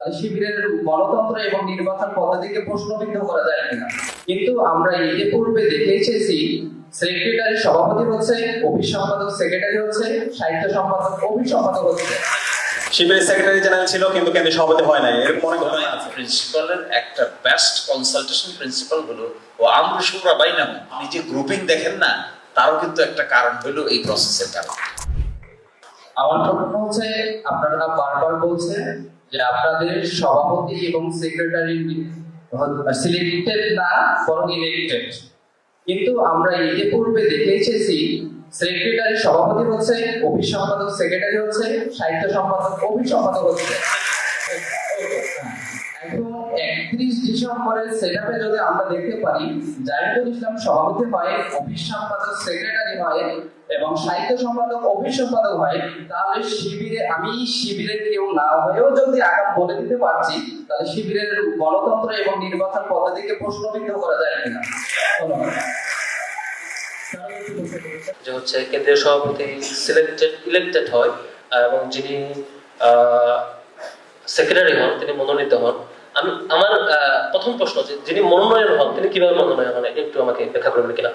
শিবিরের গণতন্ত্র এবং নির্বাচন পদ্ধতিকে প্রশ্নবিদ্ধ করা যায় কিনা? কিন্তু আমরা এতে পূর্বে দেখে এসেছি সেক্রেটারি সভাপতি হচ্ছে অফিস সম্পাদক সেক্রেটারি হচ্ছে সাহিত্য সম্পাদক অফিস সম্পাদক হচ্ছে। শিবিরের সেক্রেটারি জেনারেল ছিল কিন্তু কেন্দ্রীয় সভাপতি হয় নাই। এরকম অনেক ঘটনা আছে। প্রিন্সিপালের একটা বেস্ট কনসালটেশন প্রিন্সিপাল হলো ও আমরা বাইনাম আপনি যে গ্রুপিং দেখেন না তারও কিন্তু একটা কারণ হলো এই প্রসেসের কারণ। আমার প্রশ্ন হচ্ছে আপনারা বারবার বলছেন যে আপনাদের সভাপতি এবং সেক্রেটারি সিলেক্টেড না, বরং ইলেক্টেড কিন্তু আমরা এতে পূর্বে দেখে এসেছি সেক্রেটারি সভাপতি হচ্ছে অফিস সম্পাদক সেক্রেটারি হচ্ছে, সাহিত্য সম্পাদক অফিস সম্পাদক হচ্ছে এখন ডিসেম্বরের সেটআপে যদি আমরা দেখতে পারি, জাহিদুল ইসলাম সভাপতি হয়, অফিস সম্পাদক সেক্রেটারি হয় এবং সাহিত্য সম্পাদক, অফিস সম্পাদক হয়, তাহলে শিবিরে আমি শিবিরের কেউ না হয়েও যদি আগাম বলে দিতে পারছি, তাহলে শিবিরের গণতন্ত্র এবং নির্বাচন পদ্ধতিকে প্রশ্নবিদ্ধ করা যায় কিনা? যে হচ্ছে কেন্দ্রীয় সভাপতি সিলেক্টেড ইলেক্টেড হয় এবং যিনি সেক্রেটারি হন, তিনি মনোনীত হন। আমি, আমার প্রথম প্রশ্ন যে যিনি মনোনয়ন হন, তিনি কীভাবে মনোনয়ন হন? একটু আমাকে ব্যাখ্যা করবেন কিনা?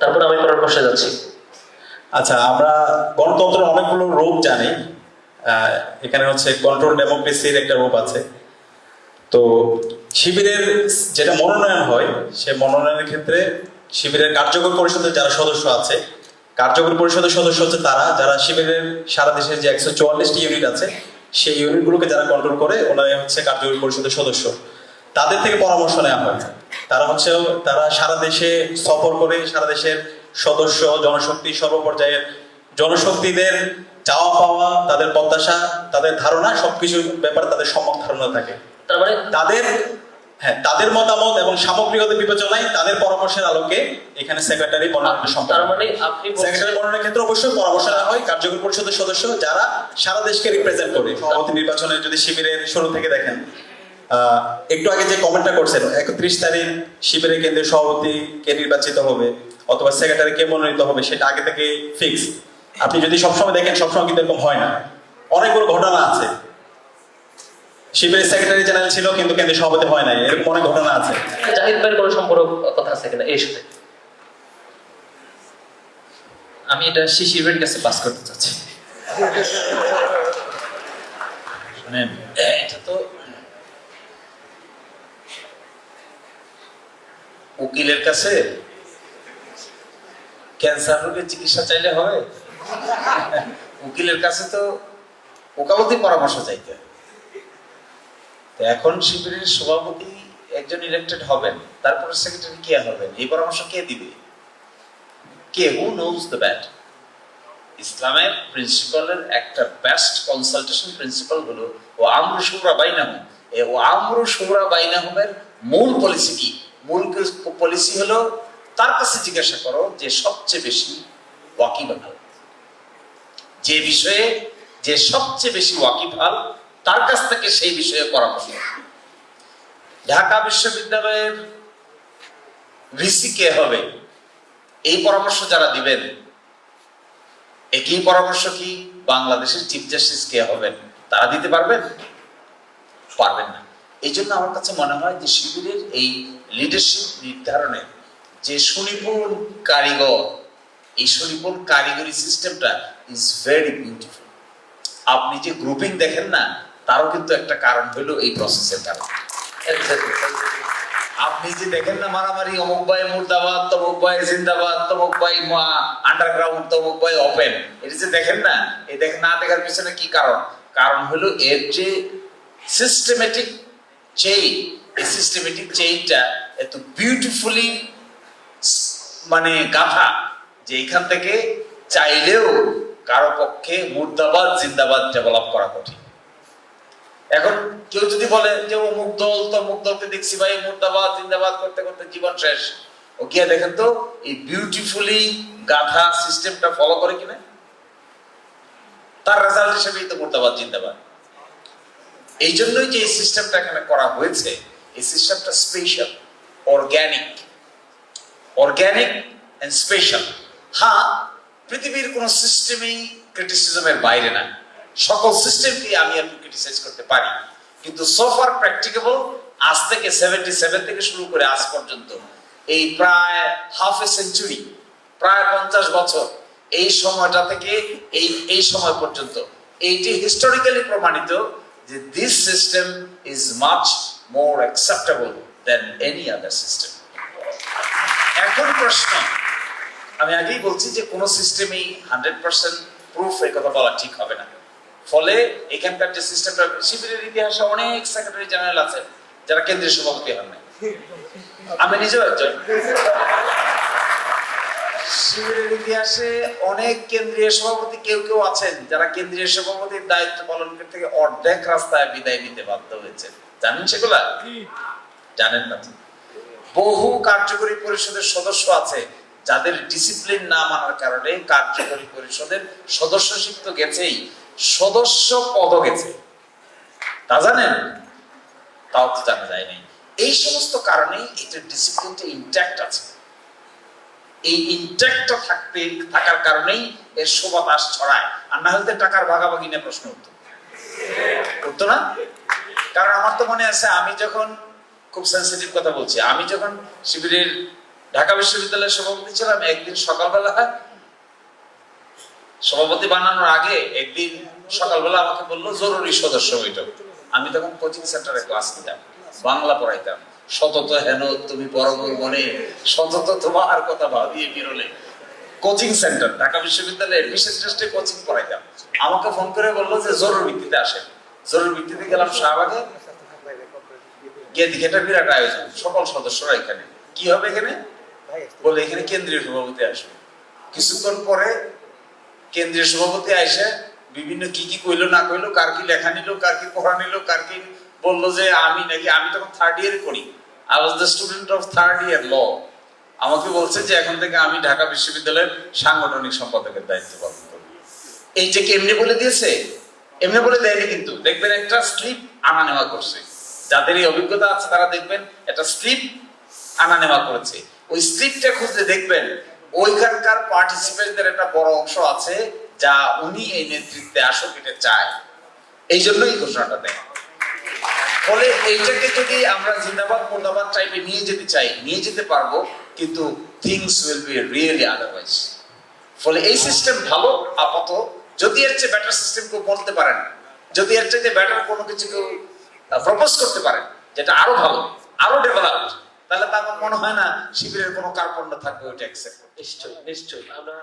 তারপর আমি পরের প্রশ্নে যাচ্ছি। আচ্ছা আমরা গণতন্ত্রের অনেকগুলো রূপ জানি। এখানে হচ্ছে কন্ট্রোল ডেমোক্রেসির একটা রূপ আছে। তো শিবিরের যেটা মনোনয়ন হয়, সে মনোনয়নের ক্ষেত্রে শিবিরের কার্যকর পরিষদের যারা সদস্য আছে, কার্যকর পরিষদের সদস্য হচ্ছে তারা, যারা শিবিরের সারা দেশের যে একশো চুয়াল্লিশটি ইউনিট আছে সেই ইউনিটগুলোকে যারা কন্ট্রোল করে ওনারা হচ্ছে কার্যকরী পরিষদের সদস্য। তাদের থেকে পরামর্শ নেওয়া হয়। তারা হচ্ছে তারা সারা দেশে সফর করে সারা দেশের সদস্য জনশক্তি সর্বপর্যায়ের জনশক্তিদের চাওয়া পাওয়া তাদের প্রত্যাশা তাদের ধারণা সবকিছু ব্যাপারে তাদের সম্যক ধারণা থাকে। মানে তাদের হ্যাঁ তাদের মতামত এবং সামগ্রিকতা বিবেচনায় তাদের পরামর্শের আলোকে এখানে সেক্রেটারি মনোনয়ন তার সম্পাদন মানে আপনি সেক্রেটারি মনোনয়নের ক্ষেত্রে অবশ্যই পরামর্শ নেওয়া হয় কার্যকরী পরিষদের সদস্য যারা সারা দেশকে রিপ্রেজেন্ট করে। সভাপতি নির্বাচনে যদি শিবিরের শুরু থেকে দেখেন আহ, একটু আগে যে কমেন্টটা করছেন একত্রিশ তারিখ শিবিরের কেন্দ্রীয় সভাপতি কে নির্বাচিত হবে অথবা সেক্রেটারি কে মনোনীত হবে সেটা আগে থেকে ফিক্স আপনি যদি সবসময় দেখেন সবসময় কিন্তু এরকম হয় না। অনেকগুলো ঘটনা আছে। শিবিরের সেক্রেটারি জেনারেল ছিল কিন্তু কেন্দ্রীয় সভাপতি হয় নাই। এরকম অনেক ঘটনা আছে। জাহিদ ভাইয়ের কোনো সম্পর্ক কথা আছে কিনা? এই সাথে। আমি এটা শিশির ভাইয়ের কাছে পাস করতে চাচ্ছি। শুনেন এটা তো উকিলের কাছে ক্যান্সার রোগের চিকিৎসা চাইলে হবে উকিলের কাছে তো ওকালতি পরামর্শ চাইতে হয়। এখন শিবিরের সভাপতি একজন ইলেক্টেড হবেন, তারপরে সেক্রেটারি কে হবেন? এই পরামর্শ কে দিবে? কে? হু নোজ দ্য ব্যাট ইসলামের প্রিন্সিপালের একটা বেস্ট কনসালটেশন প্রিন্সিপাল হলো, ও আমরু সুরা বাইনাহুম এই ও আমরু সুরা বাইনাহুমের মূল পলিসি কি? মূল পলিসি হলো, তার কাছে জিজ্ঞাসা করো যে সবচেয়ে বেশি ওয়াকিবহাল। যে বিষয়ে, যে সবচেয়ে বেশি ওয়াকিবহাল তার কাছ থেকে সেই বিষয়ে পরামর্শ ঢাকা বিশ্ববিদ্যালয়ের ভিসি কে হবে? এই পরামর্শ যারা দিবেন, একই পরামর্শ কি বাংলাদেশের চিফ জাস্টিস কে হবেন? তারা দিতে পারবেন? পারবেন না। এই জন্য আমার কাছে মনে হয় যে শিবিরের এই লিডারশিপ নির্ধারণে যে সুনিপুণ কারিগর, এই সুনিপুণ কারিগরি সিস্টেমটা ইজ ভেরি বিউটিফুল আপনি যে গ্রুপিং দেখেন না তারও কিন্তু একটা কারণ হলো এই প্রসেসের কারণ। আপনি যে দেখেন না মারামারি, অমুক ভাই মুর্দাবাদ, তমুক ভাই জিন্দাবাদ, তমুক ভাই আন্ডারগ্রাউন্ড তমুক ভাই ওপেন এটা যে দেখেন না, এই দেখ না দেখার পিছনে কি কারণ? কারণ হলো এর যে সিস্টেমেটিক চেইন এই সিস্টেমেটিক চেইনটা এত বিউটিফুলি মানে গাথা যে এখান থেকে চাইলেও কারও পক্ষে মুর্দাবাদ, জিন্দাবাদ ডেভেলপ করা কঠিন। এখন কেউ যদি বলে যে অমুক দল তমুক দলকে দেখছি ভাই, মুর্দাবাদ, জিন্দাবাদ করতে করতে জীবন শেষ। ও গিয়ে দেখেন তো, এই বিউটিফুলি গাথা সিস্টেমটা ফলো করে কিনা? তার রেজাল্ট হিসেবেই তো মুর্দাবাদ, জিন্দাবাদ। এই জন্যই যে এই সিস্টেমটা এখানে করা হয়েছে, এই সিস্টেমটা special organic organic and special হ্যাঁ পৃথিবীর কোন সিস্টেমই ক্রিটিসিজমের বাইরে না। সকল সিস্টেমকে আমি আপনি ক্রিটিসাইজ করতে পারি। কিন্তু সোফার প্র্যাকটিকেবল আজ থেকে সেভেন্টি সেভেন থেকে শুরু করে আজ পর্যন্ত, এই প্রায় হাফ এ সেঞ্চুরি প্রায় পঞ্চাশ বছর, এই সময়টা থেকে এই এই সময় পর্যন্ত এইটি হিস্টোরিক্যালি প্রমাণিত যে this system is much more acceptable than any other system এখন প্রশ্ন, আমি আগেই বলছি যে কোনো সিস্টেমেই হান্ড্রেড পার্সেন্ট প্রুফ এই কথা বলা ঠিক হবে না। ফলে এখানকার যে সিস্টেমটা শিবিরের ইতিহাসে অনেক সেক্রেটারি জেনারেল আছেন যারা কেন্দ্রীয় সভাপতি হন নাই। আমি নিজেও একজন। শিবিরের ইতিহাসে অনেক কেন্দ্রীয় সভাপতি কেউ কেউ আছেন যারা কেন্দ্রীয় সভাপতির দায়িত্ব পালন করতে গিয়ে অর্ধেক রাস্তায় বিদায় নিতে বাধ্য হয়েছে। জানেন সেগুলা? জানেন না বহু কার্যকরী পরিষদের সদস্য আছে যাদের ডিসিপ্লিন না মানার কারণে কার্যকরী পরিষদের সদস্যশিপ তো গেছেই। সদস্য পদ গেছে। তা জানেন? তাও তো জানা যায় নাই এই সমস্ত কারণেই এটার ডিসিপ্লিনটা ইনট্যাক্ট আছে। এই ইনট্যাক্টটা থাকতে, থাকার কারণেই এর সুবাতাস ছড়ায়। আর না হলে টাকার ভাগাভাগি নিয়ে প্রশ্ন উঠতো। উঠতো না? কারণ আমার তো মনে আছে, আমি যখন খুব সেন্সিটিভ কথা বলছি, আমি যখন শিবিরের ঢাকা বিশ্ববিদ্যালয়ের সভাপতি ছিলাম, একদিন সকালবেলা সভাপতি বানানোর আগে একদিন সকালবেলা আমাকে বলল, জরুরি সদস্য বৈঠক। আমি তখন কোচিং সেন্টারে ক্লাস নিতাম, বাংলা পড়াইতাম। সতত হেন তুমি পরমর মনে, সতত তোমার কথা ভাবিয়ে বিরলে। কোচিং সেন্টার, ঢাকা বিশ্ববিদ্যালয়ের বিশেষ টেস্টে কোচিং পড়াইতাম। আমাকে ফোন করে বলল যে, জরুরি ভিত্তিতে আসেন। জরুরি ভিত্তিতে গেলাম শাহবাগে। গিয়ে দেখে এটা বিরাট আয়োজন, সকল সদস্যরা এখানে। কি হবে এখানে? বলে এখানে কেন্দ্রীয় সভাপতি আসবে। কিছুক্ষণ পরে কেন্দ্রীয় সভাপতি আইসে বিভিন্ন কি কি কইলো, না কইলো, কার কি লেখা নিল, কার কি পড়া নিল, কার কি বলল যে আমি নাকি, আমি তখন থার্ড ইয়ার করি I was the student of third year law আমাকে বলছে যে এখন থেকে আমি ঢাকা বিশ্ববিদ্যালয়ের সাংগঠনিক সম্পাদকের দায়িত্ব পালন করব। এই যে কি এমনি বলে দিয়েছে? এমনি বলে দেয়নি কিন্তু। দেখবেন একটা স্লিপ আনা নেওয়া করছে। যাদের এই অভিজ্ঞতা আছে তারা দেখবেন একটা স্লিপ আনা নেওয়া করেছে। ওই স্লিপটা খুঁজলে দেখবেন ওইখানকার পার্টিসিপেন্টদের একটা বড় অংশ আছে, যা উনি এই নেতৃত্বে আসুক, এটা চায়। এই জন্যই ঘোষণাটা দেয়। ফলে এইটাকে যদি আমরা জিন্দাবাদ, মুর্দাবাদ টাইপে নিয়ে যেতে চাই, নিয়ে যেতে পারব, কিন্তু things will be really otherwise ফলে এই সিস্টেম ভালো আপাতত যদি এর চেয়ে বেটার সিস্টেম কেউ বলতে পারেন, যদি এর চাইতে বেটার কোনো কিছু কেউ প্রপোজ করতে পারেন, যেটা আরও ভালো, আরও ডেভেলপড তাহলে তো আমার মনে হয় না শিবিরের কোনো কার্পণ্য থাকবে ওইটা নিশ্চয়ই নিশ্চয়ই। আমরা